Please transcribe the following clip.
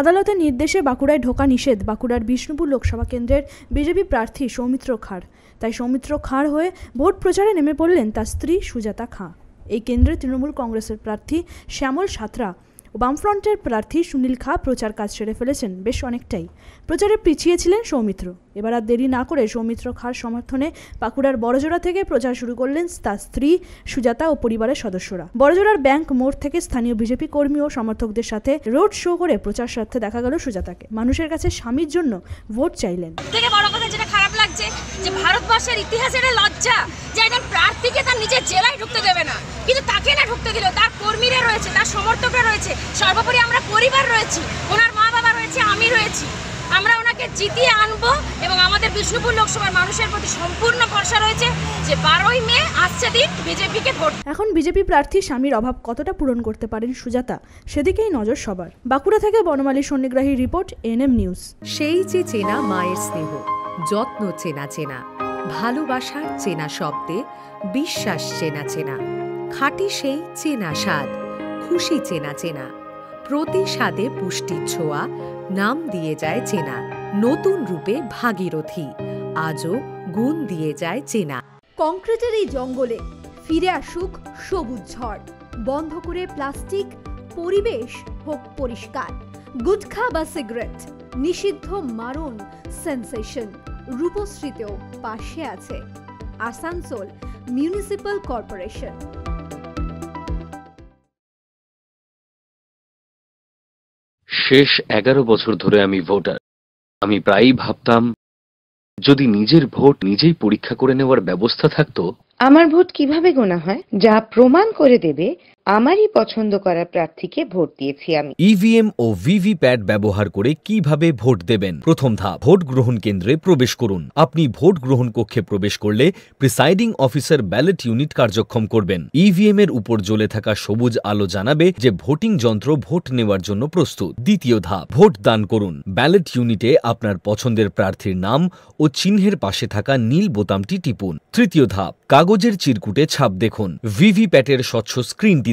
আদালতের নির্দেশে বাঁকুড়ায় ঢোকা নিষেধ। বাঁকুড়ার বিষ্ণুপুর লোকসভা কেন্দ্রের বিজেপি প্রার্থী সৌমিত্র খাঁড়। তাই সৌমিত্র খাঁড় হয়ে ভোট প্রচারে নেমে পড়লেন তার স্ত্রী সুজাতা খাঁ। এই কেন্দ্রে তৃণমূল কংগ্রেসের প্রার্থী শ্যামল সাঁতরা বামফ্রন্টের প্রার্থী সুনীল খাঁ প্রচার কাজ সেরে ফেলেছেন বেশ অনেকটাই। প্রচারে পিছিয়েছিলেন সৌমিত্র। এবার আর দেরি না করে সৌমিত্র খাঁর সমর্থনে বাঁকুড়ার বড়জোড়া থেকে প্রচার শুরু করলেন তার স্ত্রী, সুজাতা ও পরিবারের সদস্যরা। বড়জোড়ার ব্যাংক মোড় থেকে স্থানীয় বিজেপি কর্মী ও সমর্থকদের সাথে রোড শো করে প্রচার স্বার্থে দেখা গেল সুজাতাকে। মানুষের কাছে স্বামীর জন্য ভোট চাইলেন। থেকে যেটা খারাপ লাগছে, যে ভারতবর্ষের ইতিহাসের লজ্জা যে একজন প্রার্থীকে তার নিজের জেলায় ঢুকতে দেবে। ঢুকতে দিল তার কর্মীরা রয়েছে তার সমর্থকরা রয়েছে সর্বোপরি আমরা পরিবার রয়েছি ওনার মা বাবা রয়েছে আমি রয়েছি। আমরা ওনাকে জিতিয়ে আনব এবং আমাদের বিষ্ণুপুর লোকসভার মানুষের প্রতি সম্পূর্ণ ভরসা রয়েছে যে বারোই মে আসছে দিন বিজেপিকে ভোট এখন বিজেপি প্রার্থী স্বামীর অভাব কতটা পূরণ করতে পারেন সুজাতা সেদিকেই নজর সবার। বাঁকুড়া থেকে Banamali Sannigrahi report NM news. সেই যে চেনা মায়ের স্নেহ যত্ন চেনা চেনা ভালোবাসার চেনা শব্দে বিশ্বাস চেনা চেনা। খাঁটি সেই চেনা স্বাদ, খুশি চেনা চেনা। প্রতি স্বাদে পুষ্টির ছোঁয়া, নাম দিয়ে যায় চেনা। নতুন রূপে ভাগীরথী, আজও গুণ দিয়ে যায় চেনা। কংক্রিটের এই জঙ্গলে ফিরে আসুক সবুজ ঝড়। বন্ধ করে প্লাস্টিক, পরিবেশ হোক পরিষ্কার। গুটখা বা সিগারেট, নিষিদ্ধ মারণ, সেন্সেশন, রূপশ্রীতেও পাশে আছে। Asansol municipal corporation. শেষ এগারো বছর ধরে আমি ভোটার। আমি প্রায়ই ভাবতাম, যদি নিজের ভোট নিজেই পরীক্ষা করে নেওয়ার ব্যবস্থা থাকতো। আমার ভোট কীভাবে গোনা হয়? যা প্রমাণ করে দেবে আমারই পছন্দ করা প্রার্থীকে ভোট দিয়েছি আমি। ইভিএম ও ভিভিপ্যাট ব্যবহার করে কীভাবে ভোট দেবেন? প্রথম ধাপ, ভোট গ্রহণ কেন্দ্রে প্রবেশ করুন। আপনি ভোট গ্রহণ কক্ষে প্রবেশ করলে প্রিসাইডিং অফিসার ব্যালট ইউনিট কার্যক্ষম করবেন। ইভিএম এর উপর জ্বলে থাকা সবুজ আলো জানাবে যে ভোটিং যন্ত্র ভোট নেওয়ার জন্য প্রস্তুত। দ্বিতীয় ধাপ, ভোট দান করুন। ব্যালট ইউনিটে আপনার পছন্দের প্রার্থীর নাম ও চিহ্নের পাশে থাকা নীল বোতামটি টিপুন। তৃতীয় ধাপ, কাগজের চিরকুটে ছাপ দেখুন। ভিভিপ্যাটের স্বচ্ছ স্ক্রিনটি